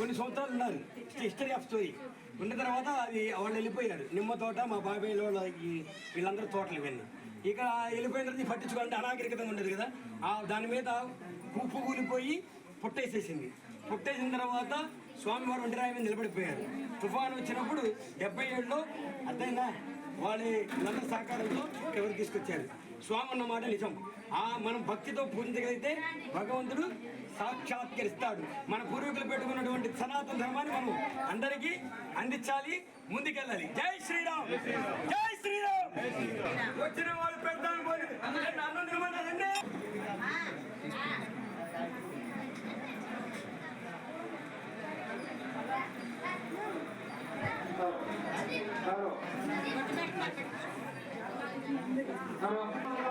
కొన్ని సంవత్సరాలు ఉన్నారు. హిస్టరీ ఆఫ్ స్టోరీ ఉన్న తర్వాత అది వాళ్ళు వెళ్ళిపోయారు. నిమ్మ తోట మా బాబాయ్లో ఈ వీళ్ళందరూ తోటలు ఇవన్నీ. ఇక వెళ్ళిపోయిన తర్వాత పట్టించుకోవాలంటే అనాగరికతంగా ఉండదు కదా. ఆ దాని మీద కుప్పు కూలిపోయి పుట్టేసేసింది. పుట్టేసిన తర్వాత స్వామివారు ఒంటిరాయి మీద నిలబడిపోయారు. తుఫాను వచ్చినప్పుడు డెబ్బై ఏడులో అర్థమైందా? వాళ్ళ వీళ్ళందరి సహకారంతో ఎవరు తీసుకొచ్చారు? స్వామి అన్న మాట నిజం. ఆ మనం భక్తితో పూజించగలిగితే భగవంతుడు సాక్షాత్కరిస్తాడు. మన పూర్వీకులు పెట్టుకున్నటువంటి సనాతన ధర్మాన్ని మనం అందరికీ అందించాలి ముందుకెళ్ళాలి. జై శ్రీరామ్! జై శ్రీరామ్! వచ్చిన వాళ్ళు పెడతాను హలో. హలో.